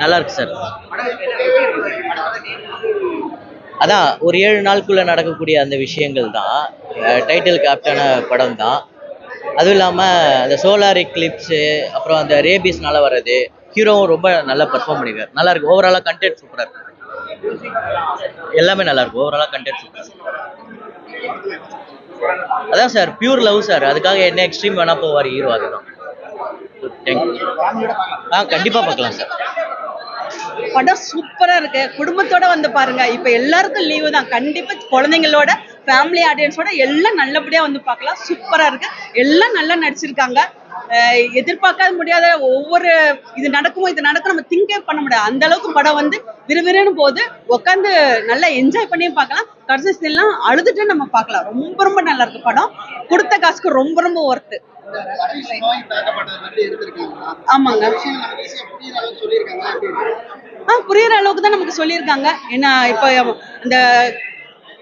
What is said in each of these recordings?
நல்லா இருக்கு சார். அதான் ஒரு ஏழு நாளுக்குள்ள நடக்கக்கூடிய அந்த விஷயங்கள் தான். டைட்டில் கேப்டான படம் தான். அதுவும் இல்லாமல் அந்த சோலார் கிளிப்ஸு அப்புறம் அந்த ரேபிஸ்னால வர்றது ஹீரோவும் ரொம்ப நல்லா பர்ஃபார்ம் பண்ணியிருக்காரு நல்லா இருக்கு. ஓவராலாக கண்டென்ட் சூப்பராக இருக்கு. எல்லாமே நல்லா இருக்கு. ஓவராலாக கண்டென்ட் சூப்பராக அதான் சார் பியூர் லவ் சார். அதுக்காக என்ன எக்ஸ்ட்ரீம் வேணா போவார் ஹீரோ அதுதான் தேங்க்யூ ஆ கண்டிப்பாக பார்க்கலாம் சார் படம் சூப்பரா இருக்கு. குடும்பத்தோட வந்து பாருங்க இப்ப எல்லாருக்கும் லீவு தான். கண்டிப்பா குழந்தைங்களோட ஃபேமிலி ஆடியன்ஸோட எல்லாம் நல்லபடியா வந்து பார்க்கலாம். சூப்பரா இருக்கு. எல்லாம் நல்லா நடிச்சிருக்காங்க. அஹ் எதிர்பார்க்காத முடியாத ஒவ்வொரு இது நடக்குமோ இது நடக்கும் நம்ம திங்கே பண்ண முடியாது. அந்த அளவுக்கு படம் வந்து விறுவிறுன்னு போகுது. உட்காந்து நல்லா என்ஜாய் பண்ணி பார்க்கலாம். கடைசி எல்லாம் அழுதுட்டு நம்ம பார்க்கலாம். ரொம்ப ரொம்ப நல்லா இருக்கு படம். கொடுத்த காசுக்கு ரொம்ப ரொம்ப ஒர்த்து ஆமாங்க. ஆ புரியுற அளவுக்கு தான் நமக்கு சொல்லியிருக்காங்க. ஏன்னா இப்போ இந்த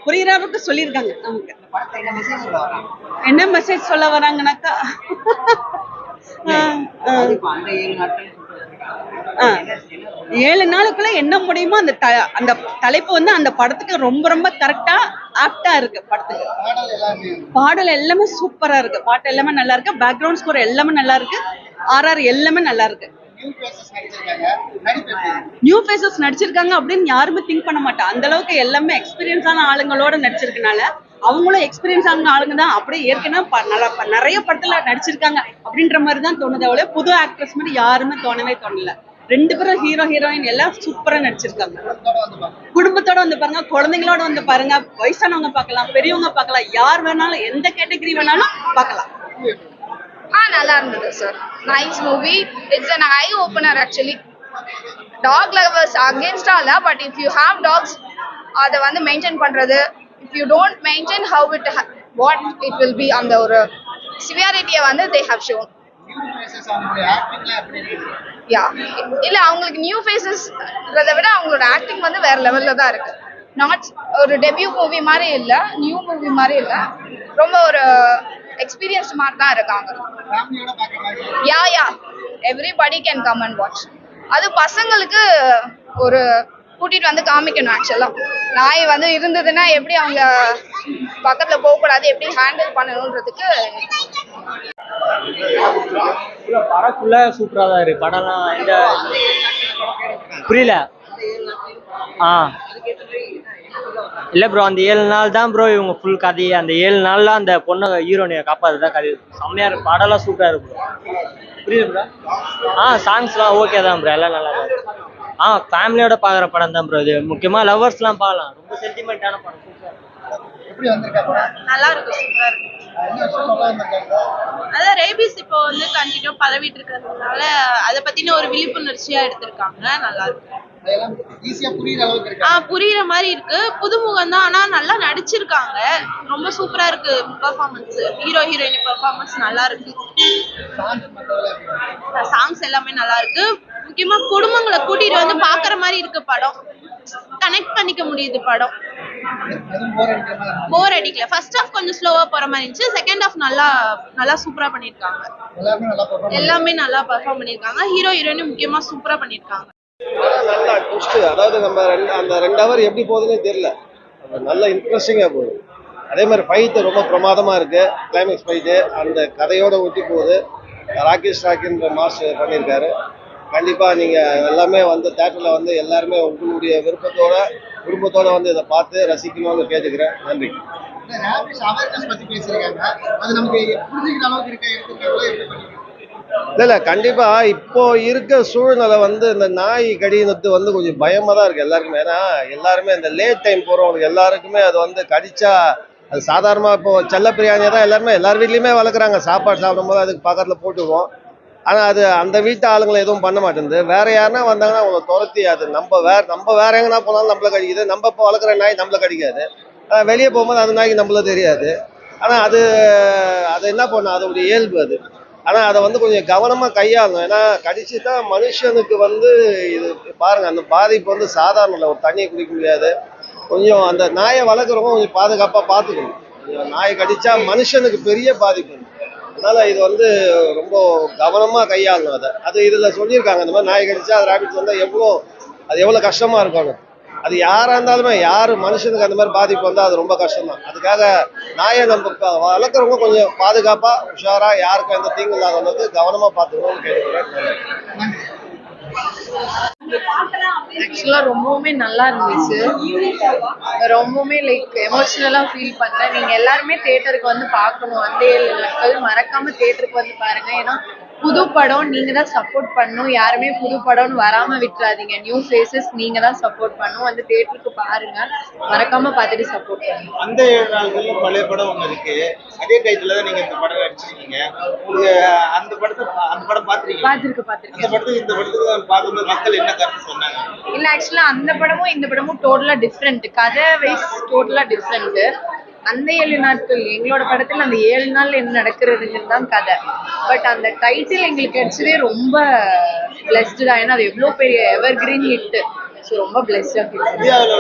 புரியுற அளவுக்கு சொல்லியிருக்காங்க நமக்கு. என்ன மெசேஜ் சொல்ல வராங்கனாக்கா? ஏழு நாளுக்குள்ள என்ன முடியுமோ அந்த த அந்த தலைப்பு வந்து அந்த படத்துக்கு ரொம்ப ரொம்ப கரெக்டா ஆப்டா இருக்கு படத்துக்கு பாடல் எல்லாமே சூப்பரா இருக்கு. பாட்டு எல்லாமே நல்லா இருக்கு. பேக்ரவுண்ட் ஸ்கோர் எல்லாமே நல்லா இருக்கு. ஆர்ஆர் எல்லாமே நல்லா இருக்கு. நியூ ஃபேஸஸ் நடிச்சிருக்காங்க அப்படின்னு யாருமே திங்க் பண்ண மாட்டா. அந்த அளவுக்கு எல்லாமே எக்ஸ்பீரியன்ஸான ஆளுங்களோட நடிச்சிருக்கனால அவங்களும் எக்ஸ்பீரியன்ஸ் ஆன ஆளுங்க தான். அப்படியே ஏற்கனவே ப- நல்லா ப- நிறைய படத்துல நடிச்சிருக்காங்க அப்படின்ற மாதிரி தான் தோணுது அவ்வளோ புது ஆக்ட்ரஸ் மாதிரி யாருமே தோணவே தோணல. ரெண்டு பேரும் ஹீரோ ஹீரோயின் எல்லாம் சூப்பரா நடிச்சிருக்காங்க. குடும்பத்தோட வந்து பாருங்க குழந்தைங்களோட வந்து பாருங்க வயசானவங்க பார்க்கலாம் பெரியவங்க பார்க்கலாம் யார் வேணாலும் எந்த கேட்டகரி வேணாலும் பார்க்கலாம். ஆ நல்லா இருந்தது sir nice movie it's an eye opener actually dog lovers அகேன்ஸ்டா இல்ல but if you have dogs அதை வந்து மெயின்டைன் பண்றது. If you don't maintain how it what it will be அந்த ஒரு சிவியாரிட்டியை வந்து தே ஹவ் ஷோன் யா இல்லை அவங்களுக்கு நியூ ஃபேஸஸ்ன்றதை விட அவங்களோட ஆக்டிங் வந்து வேற லெவலில் தான் இருக்கு. நாட் ஒரு டெபியூ மூவி மாதிரி இல்லை நியூ மூவி மாதிரி இல்லை. ரொம்ப ஒரு எக்ஸ்பீரியன்ஸ் மாதிரி தான் இருக்காங்க yeah yeah everybody can come and watch அது பசங்களுக்கு ஒரு கூட்டிட்டு வந்து காமிக்கணும் ஆக்சுவலா நாய் வந்து இருந்ததுன்னா எப்படி அவங்க பக்கத்துல போகக்கூடாது எப்படி ஹேண்டில் பண்ணணுன்றதுக்கு படம் ஃபுல்லா சூப்பரா தான் இருக்கு. படம்லாம் எந்த புரியல. ஆ. இல்ல ப்ரோ அந்த ஏழு நாள் தான் ப்ரோ இவங்க ஃபுல் கதை. அந்த ஏழு நாள்ல அந்த பொண்ணை ஹீரோனியை காப்பாத்துதான் கதை. செம்மையா இருக்கு. படம்லாம் சூப்பரா இருக்கு ப்ரோ புரியுது ப்ரோ ஆ சாங்ஸ்லாம் ஓகே தான் ப்ரோ எல்லாம் நல்லா தான் இருக்கு. ஆ ஃபேமிலியோட பார்க்குற படம் தான் ப்ரோ இது. முக்கியமா லவர்ஸ்லாம் பார்க்கலாம் ரொம்ப சென்டிமெண்ட்டான படம். சூப்பரா நல்லா இருக்கு சூப்பரா இருக்கு. அதான் ரேபிஸ் இப்போ வந்து கண்டினியூ பரவிட்டு இருக்கிறதுனால அதை பத்தின ஒரு விழிப்புணர்ச்சியா எடுத்திருக்காங்க. நல்லா இருக்கு. ஆ புரியுற மாதிரி இருக்கு. புதுமுகம் தான். ஆனா நல்லா நடிச்சிருக்காங்க. ரொம்ப சூப்பரா இருக்கு பெர்ஃபார்மன்ஸ் ஹீரோ ஹீரோயின் பெர்ஃபார்மன்ஸ் நல்லா இருக்கு. சாங்ஸ் எல்லாமே நல்லா இருக்கு. முக்கியமா குடும்பங்களை கூட்டிட்டு வந்து பாக்குற மாதிரி இருக்கு படம். கனெக்ட் பண்ணிக்க முடியுது படம். போர் அடிக்கல. ஃபர்ஸ்ட் ஹாஃப் கொஞ்சம் ஸ்லோவா போற மாதிரி இருந்துச்சு. செகண்ட் ஹாஃப் நல்லா நல்லா சூப்பரா பண்ணிருக்காங்க. எல்லாமே நல்லா பெர்ஃபார்ம் பண்ணிருக்காங்க. ஹீரோ ஹீரோயின் முக்கியமா சூப்பரா பண்ணிருக்காங்க. நல்லா ட்விஸ்ட் அதாவது நம்ம ரெண்டு அந்த ரெண்டு ஹவர் எப்படி போகுதுன்னே தெரியல. நல்ல இன்ட்ரெஸ்டிங்காக போகுது. அதே மாதிரி ஃபைட்டு ரொம்ப பிரமாதமாக இருக்கு. கிளைமேக்ஸ் ஃபைட்டு அந்த கதையோட ஒட்டி போகுது. ராகேஷ் ராக்கின்ற மாஸ்டர் பண்ணியிருக்காரு கண்டிப்பாக நீங்கள் எல்லாமே வந்து தேட்டரில் வந்து எல்லாருமே உங்களுடைய விருப்பத்தோட குடும்பத்தோட வந்து இதை பார்த்து ரசிக்கணும்னு கேட்டுக்கிறேன். நன்றி. இல்ல இல்ல கண்டிப்பா. இப்போ இருக்க சூழ்நிலை வந்து இந்த நாய் கடினத்து வந்து கொஞ்சம் பயமா தான் இருக்கு எல்லாருக்குமே. ஏன்னா எல்லாருமே இந்த லேட் டைம் போறவங்களுக்கு எல்லாருக்குமே அது வந்து கடிச்சா அது சாதாரணமா இப்போ செல்ல பிரியாணியை தான் எல்லாருமே எல்லார் வீட்லயுமே வளர்க்குறாங்க. சாப்பாடு சாப்பிடும்போது அதுக்கு பக்கத்துல போட்டுருவோம் ஆனால் அது அந்த வீட்டு ஆளுங்களை எதுவும் பண்ண மாட்டேங்குது. வேற யாருன்னா வந்தாங்கன்னா அவங்கள துரத்தி அது நம்ம வேற நம்ம வேற எங்கன்னா போனாலும் நம்மள கடிக்குது. நம்ம இப்போ வளர்க்குற நாய் நம்மள கடிக்காது. வெளியே போகும்போது அந்த நாய்க்கு நம்மள தெரியாது. ஆனால் அது அது என்ன பண்ணும்? அதோடைய இயல்பு அது. ஆனால் அதை வந்து கொஞ்சம் கவனமாக கையாளணும். ஏன்னா கடிச்சு தான் மனுஷனுக்கு வந்து இது பாருங்கள் அந்த பாதிப்பு வந்து சாதாரண இல்லை. ஒரு தண்ணியை குடிக்க முடியாது. கொஞ்சம் அந்த நாயை வளர்க்குறவங்க கொஞ்சம் பாதுகாப்பாக பார்த்துக்கணும். நாய் நாயை கடிச்சா மனுஷனுக்கு பெரிய பாதிப்பு அதனால இது வந்து ரொம்ப கவனமா கையாளணும் அதை. அது இதுல சொல்லியிருக்காங்க இந்த மாதிரி நாய் கடிச்சா அது ரேபிட்ஸ் வந்தா எவ்வளோ அது எவ்வளோ கஷ்டமா இருக்கணும் அது யாரா இருந்தாலுமே யார் மனுஷனுக்கு அந்த மாதிரி பாதிப்பு வந்தா அது ரொம்ப கஷ்டம் தான் அதுக்காக நாயை நம்ம வளர்க்குறவங்க கொஞ்சம் பாதுகாப்பா உஷாரா யாருக்கும் எந்த தீங்கு இல்லாத அளவுக்கு கவனமா பார்த்துக்கணும்னு கேட்டுக்கிறேன். ஆக்சுவலாக ரொம்பவுமே நல்லா இருந்துச்சு. ரொம்பவுமே லைக் எமோஷ்னலாக ஃபீல் பண்ணேன். நீங்க எல்லாருமே தியேட்டருக்கு வந்து பார்க்கணும். அந்த மக்கள் மறக்காமல் மறக்காம வந்து பாருங்க. ஏன்னா புது படம் நீங்கள் தான் சப்போர்ட் பண்ணணும். யாருமே புது படம்னு வராம விட்டுறாதீங்க. நியூ ஃபேஸஸ் நீங்கள் தான் சப்போர்ட் பண்ணணும். வந்து தேட்டருக்கு பாருங்க. மறக்காம பார்த்துட்டு சப்போர்ட் பண்ணுங்க. அந்த ஏழு நாள்களும் பழைய படம் ஒன்று இருக்கு. அதே டைத்தில் தான் நீங்கள் இந்த படம் நடிச்சிருக்கீங்க. உங்களுக்கு கருத்து சொன்னாங்க? இல்ல ஆக்சுவலா அந்த படமும் இந்த படமும் டோட்டலா டிஃப்ரெண்ட் கதை வைஸ் டோட்டலா டிஃப்ரெண்ட் அந்த ஏழு நாட்கள் எங்களோட படத்துல அந்த ஏழு நாள் என்ன நடக்கிறதுங்கிறது தான் கதை. பட் அந்த டைட்டில் எங்களுக்கு கிடைச்சதே ரொம்ப பிளஸ்டு தான். ஏன்னா அது எவ்வளவு பெரிய எவர் கிரீன் ஹிட் ஸோ ரொம்ப பிளஸ்டா ஃபீல் இந்தியாவில்